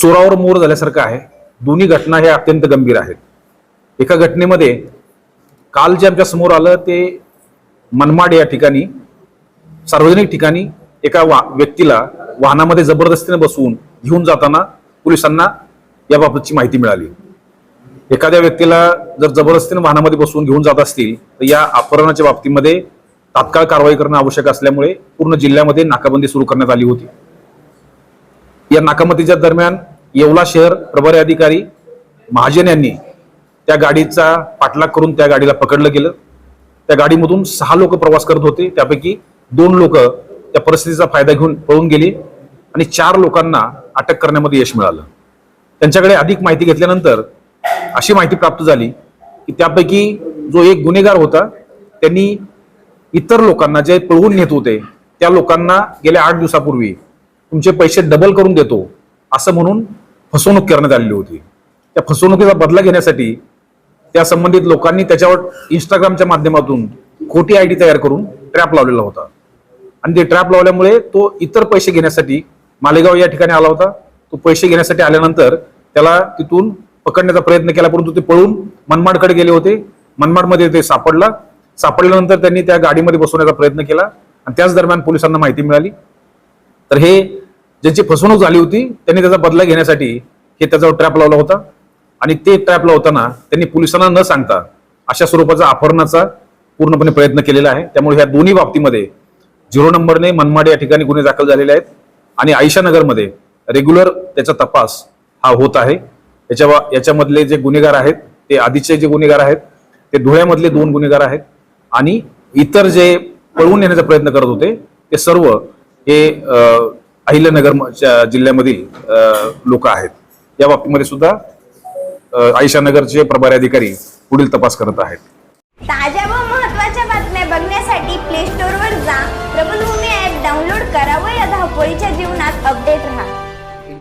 चोरावर मोर झाल्यासारखं आहे. दोन्ही घटना ह्या अत्यंत गंभीर आहेत. एका घटनेमध्ये काल जे आमच्यासमोर आलं ते मनमाड या ठिकाणी सार्वजनिक ठिकाणी एका वा व्यक्तीला वाहनामध्ये जबरदस्तीने बसवून घेऊन जाताना पोलिसांना याबाबतची माहिती मिळाली. एखाद्या व्यक्तीला जर जबरदस्तीने वाहनामध्ये बसवून घेऊन जात असतील तर या अपहरणाच्या बाबतीमध्ये तात्काळ कारवाई करणं आवश्यक असल्यामुळे पूर्ण जिल्ह्यामध्ये नाकाबंदी सुरू करण्यात आली होती. या नाकाबंदीच्या दरम्यान येवला शहर प्रभारी अधिकारी महाजन यांनी त्या गाडीचा पाठलाग करून त्या गाडीला पकडलं गेलं. त्या गाडीमधून सहा लोक प्रवास करत होते. त्यापैकी दोन लोक त्या परिस्थितीचा फायदा घेऊन पळून गेली आणि चार लोकांना अटक करण्यामध्ये यश मिळालं. त्यांच्याकडे अधिक माहिती घेतल्यानंतर अशी माहिती प्राप्त झाली की त्यापैकी जो एक गुन्हेगार होता त्यांनी इतर लोकांना जे पळवून नेत होते त्या लोकांना गेल्या आठ दिवसापूर्वी तुमचे पैसे डबल करून देतो असं म्हणून फसवणूक करण्यात आलेली होती. त्या फसवणुकीचा बदला घेण्यासाठी त्या संबंधित लोकांनी त्याच्यावर इंस्टाग्रामच्या माध्यमातून खोटी आयडी तयार करून ट्रॅप लावलेला होता. आणि ते ट्रॅप लावल्यामुळे तो इतर पैसे घेण्यासाठी मालेगाव या ठिकाणी आला होता. तो पैसे घेण्यासाठी आल्यानंतर त्याला तिथून पकडण्याचा प्रयत्न केला परंतु ते पळून मनमाडकडे गेले होते. मनमाडमध्ये ते सापडला. सापडल्यानंतर त्यांनी त्या गाडीमध्ये बसवण्याचा प्रयत्न केला आणि त्याच दरम्यान पोलिसांना माहिती मिळाली. तर हे ज्यांची फसवणूक झाली होती त्यांनी त्याचा बदला घेण्यासाठी हे त्याचा ट्रॅप लावला होता. आणि ते ट्रॅप लावताना त्यांनी पोलिसांना न सांगता अशा स्वरूपाचा अपहरणाचा पूर्णपणे प्रयत्न केलेला आहे. त्यामुळे ह्या दोन्ही बाबतीमध्ये झिरो नंबरने मनमाड या ठिकाणी गुन्हे दाखल झालेले आहेत. आणि आयशानगरमध्ये रेग्युलर त्याचा तपास हा होत आहे. याच्या याच्यामधले जे गुन्हेगार आहेत ते आधीचे जे गुन्हेगार आहेत ते धुळ्यामधले दोन गुन्हेगार आहेत. आणि इतर जे पळवून नेण्याचा प्रयत्न करत होते ते सर्व हे अहिल्यानगर जिल्ह्यामधील लोक आहेत. या बाबतीमध्ये सुद्धा आयशानगरचे प्रभारी अधिकारी पुढील तपास करत आहेत. ताज्या व महत्त्वाच्या बातम्या बघण्यासाठी प्ले स्टोअरवर जा. प्रबलभूमी ऍप डाउनलोड करा व या धावपळीच्या जीवनात अपडेट